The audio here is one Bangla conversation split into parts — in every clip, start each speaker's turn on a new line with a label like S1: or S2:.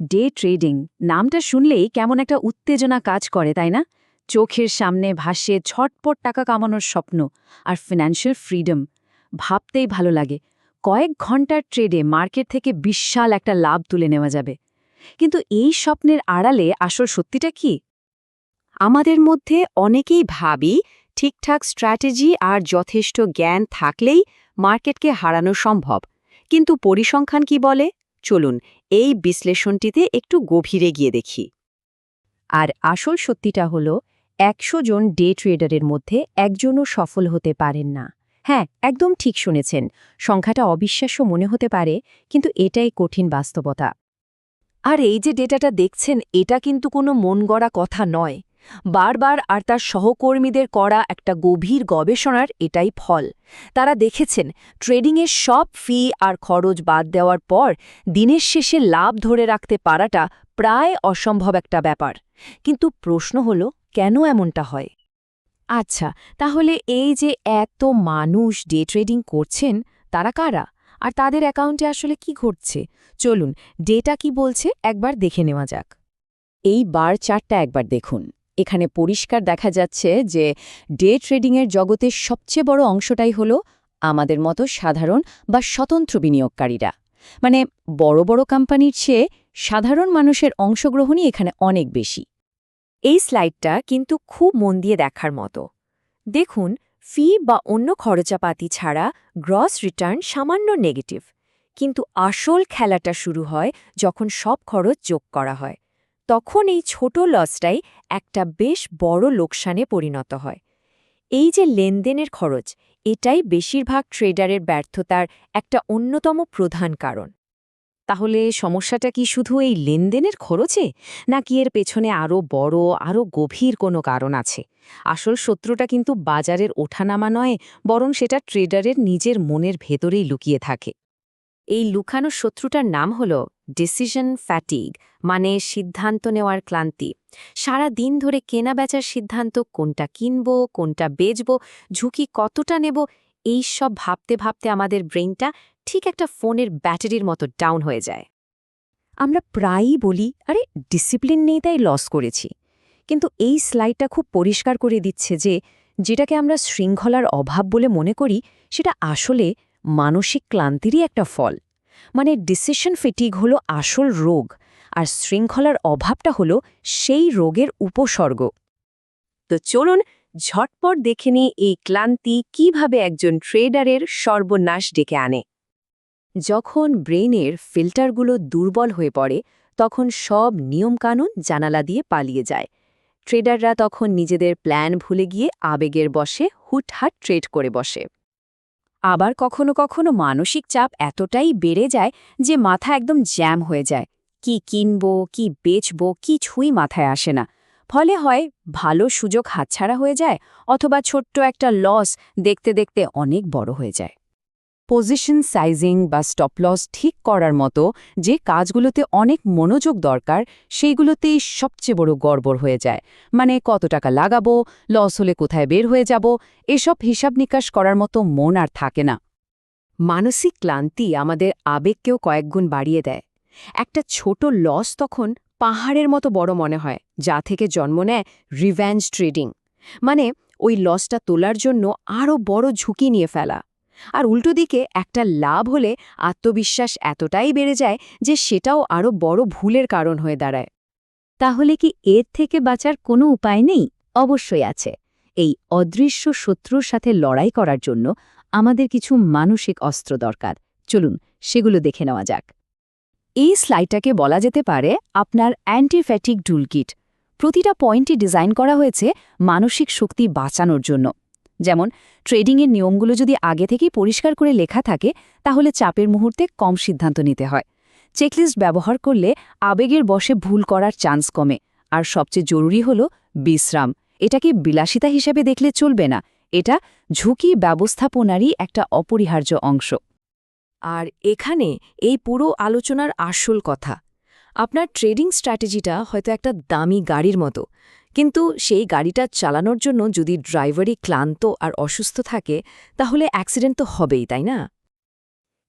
S1: ডে ট্রেডিং নামটা শুনলেই কেমন একটা উত্তেজনা কাজ করে, তাই না? চোখের সামনে ভাসে ছটপট টাকা কামানোর স্বপ্ন আর ফিনান্সিয়াল ফ্রিডম ভাবতেই ভালো লাগে, কয়েক ঘণ্টার ট্রেডে মার্কেট থেকে বিশাল একটা লাভ তুলে নেওয়া যাবে। কিন্তু এই স্বপ্নের আড়ালে আসল সত্যিটা কি?
S2: আমাদের মধ্যে অনেকেই ভাবি, ঠিকঠাক স্ট্র্যাটেজি আর যথেষ্ট জ্ঞান থাকলেই মার্কেটকে হারানো সম্ভব। কিন্তু পরিসংখ্যান কি বলে? চলুন, এই বিশ্লেষণটিতে একটু গভীরে গিয়ে দেখি।
S1: আর আসল সত্যিটা হলো, একশো জন ডে ট্রেডারের মধ্যে একজনও সফল হতে পারেন না। হ্যাঁ একদম ঠিক শুনেছেন, সংখ্যাটা অবিশ্বাস্য মনে হতে পারে, কিন্তু এটাই কঠিন বাস্তবতা। আর এই যে ডেটাটা দেখছেন, এটা কিন্তু কোনো মন গড়া কথা নয়। বারবার আর তার সহকর্মীদের করা একটা গভীর গবেষণার এটাই ফল। তারা দেখেছেন ট্রেডিংয়ের সব ফি আর খরচ বাদ দেওয়ার পর দিনের শেষে লাভ ধরে রাখতে পারাটা প্রায় অসম্ভব একটা ব্যাপার। কিন্তু প্রশ্ন হল, কেন এমনটা হয়? আচ্ছা তাহলে এই যে এত মানুষ ডে ট্রেডিং করছেন, তারা কারা? আর তাদের অ্যাকাউন্টে আসলে কি ঘটছে? চলুন, ডেটা কি বলছে একবার দেখে নেওয়া যাক। এই বার চারটা একবার দেখুন। এখানে পরিষ্কার দেখা যাচ্ছে যে ডে ট্রেডিংয়ের জগতের সবচেয়ে বড় অংশটাই হল আমাদের মতো সাধারণ বা স্বতন্ত্র বিনিয়োগকারীরা। মানে বড় বড় কোম্পানির চেয়ে সাধারণ মানুষের অংশগ্রহণই এখানে অনেক বেশি। এই স্লাইডটা কিন্তু খুব মন দিয়ে দেখার মতো। দেখুন, ফি বা অন্য খরচাপাতি ছাড়া গ্রস রিটার্ন সামান্য নেগেটিভ। কিন্তু আসল খেলাটা শুরু হয় যখন সব খরচ যোগ করা হয়। তখন এই ছোট লসটাই একটা বেশ বড় লোকসানে পরিণত হয়। এই যে লেনদেনের খরচ, এটাই বেশিরভাগ ট্রেডারের ব্যর্থতার একটা অন্যতম প্রধান কারণ। তাহলে সমস্যাটা কি শুধু এই লেনদেনের খরচে, নাকি এর পেছনে আরও বড় আরও গভীর কোনো কারণ আছে? আসল শত্রুটা কিন্তু বাজারের ওঠানামা নয়, বরং সেটা ট্রেডারের নিজের মনের ভেতরেই লুকিয়ে থাকে। এই লুকানো শত্রুটার নাম হল ডিসিশন ফ্যাটিগ মানে সিদ্ধান্ত নেওয়ার ক্লান্তি। সারা দিন ধরে কেনা বেচার সিদ্ধান্ত, কোনটা কিনব, কোনটা বেচব, ঝুঁকি কতটা নেব, এই সব ভাবতে ভাবতে আমাদের ব্রেইনটা ঠিক একটা ফোনের ব্যাটারির মতো ডাউন হয়ে যায়। আমরা প্রায়ই বলি, আরে ডিসিপ্লিন নেই তাই লস করেছি। কিন্তু এই স্লাইডটা খুব পরিষ্কার করে দিচ্ছে যে, যেটাকে আমরা শৃঙ্খলার অভাব বলে মনে করি, সেটা আসলে মানসিক ক্লান্তিরই একটা ফল। মানে ডিসিশন ফেটিগ হলো আসল রোগ, আর শৃঙ্খলার অভাবটা হলো সেই রোগের উপসর্গ। তো চলুন ঝটপট দেখে নিই এই ক্লান্তি কীভাবে একজন ট্রেডারের সর্বনাশ ডেকে আনে। যখন ব্রেনের ফিল্টারগুলো দুর্বল হয়ে পড়ে, তখন সব নিয়মকানুন জানালা দিয়ে পালিয়ে যায়। ট্রেডাররা তখন নিজেদের প্ল্যান ভুলে গিয়ে আবেগের বসে হুটহাট ট্রেড করে বসে। আবার কখনো কখনো মানসিক চাপ এতটাই বেড়ে যায় যে মাথা একদম জ্যাম হয়ে যায়। কি কিনব, কি বেচব, কিছুই মাথায় আসে না। ফলে হয়, ভালো সুযোগ হাতছাড়া হয়ে যায় অথবা ছোট্ট একটা লস দেখতে দেখতে অনেক বড় হয়ে যায়। পজিশন সাইজিং বা স্টপ লস ঠিক করার মতো যে কাজগুলোতে অনেক মনোযোগ দরকার, সেইগুলোতেই সবচেয়ে বড় গড়বড় হয়ে যায়। মানে কত টাকা লাগাবো লস হলে কোথায় বের হয়ে যাব, এসব হিসাব নিকাশ করার মতো মন আর থাকে না। মানসিক ক্লান্তি আমাদের আবেগকেও কয়েকগুণ বাড়িয়ে দেয়। একটা ছোট লস তখন পাহাড়ের মতো বড় মনে হয়, যা থেকে জন্ম নেয় রিভ্যাঞ্জ ট্রেডিং মানে ওই লসটা তোলার জন্য আরও বড় ঝুঁকি নিয়ে ফেলা। আর উল্টো দিকে একটা লাভ হলে আত্মবিশ্বাস এতটাই বেড়ে যায় যে সেটাও আরও বড় ভুলের কারণ হয়ে দাঁড়ায়। তাহলে কি এর থেকে বাঁচার কোনো উপায় নেই? অবশ্যই আছে। এই অদৃশ্য শত্রুর সাথে লড়াই করার জন্য আমাদের কিছু মানসিক অস্ত্র দরকার। চলুন, সেগুলো দেখে নেওয়া যাক। এই স্লাইডটাকে বলা যেতে পারে আপনার অ্যান্টিফ্যাটিক ডুলকিট প্রতিটা পয়েন্টই ডিজাইন করা হয়েছে মানসিক শক্তি বাঁচানোর জন্য। যেমন, ট্রেডিংয়ের নিয়মগুলো যদি আগে থেকেই পরিষ্কার করে লেখা থাকে, তাহলে চাপের মুহূর্তে কম সিদ্ধান্ত নিতে হয়। চেকলিস্ট ব্যবহার করলে আবেগের বসে ভুল করার চান্স কমে, আর সবচেয়ে জরুরি হল বিশ্রাম। এটাকে বিলাসিতা হিসেবে দেখলে চলবে না, এটা ঝুঁকি ব্যবস্থাপনারই একটা অপরিহার্য অংশ। আর এখানে এই পুরো আলোচনার আসল কথা, আপনার ট্রেডিং স্ট্র্যাটেজিটা হয়তো একটা দামি গাড়ির মতো কিন্তু সেই গাড়িটা চালানোর জন্য যদি ড্রাইভারই ক্লান্ত আর অসুস্থ থাকে, তাহলে অ্যাক্সিডেন্ট তো হবেই, তাই না?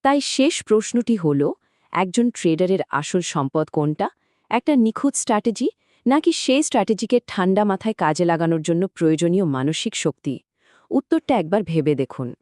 S1: তাই শেষ প্রশ্নটি হল, একজন ট্রেডারের আসল সম্পদ কোনটা? একটা নিখুঁত স্ট্র্যাটেজি? নাকি সেই স্ট্র্যাটেজিকে ঠান্ডা মাথায় কাজে লাগানোর জন্য প্রয়োজনীয় মানসিক শক্তি? উত্তরটা একবার ভেবে দেখুন।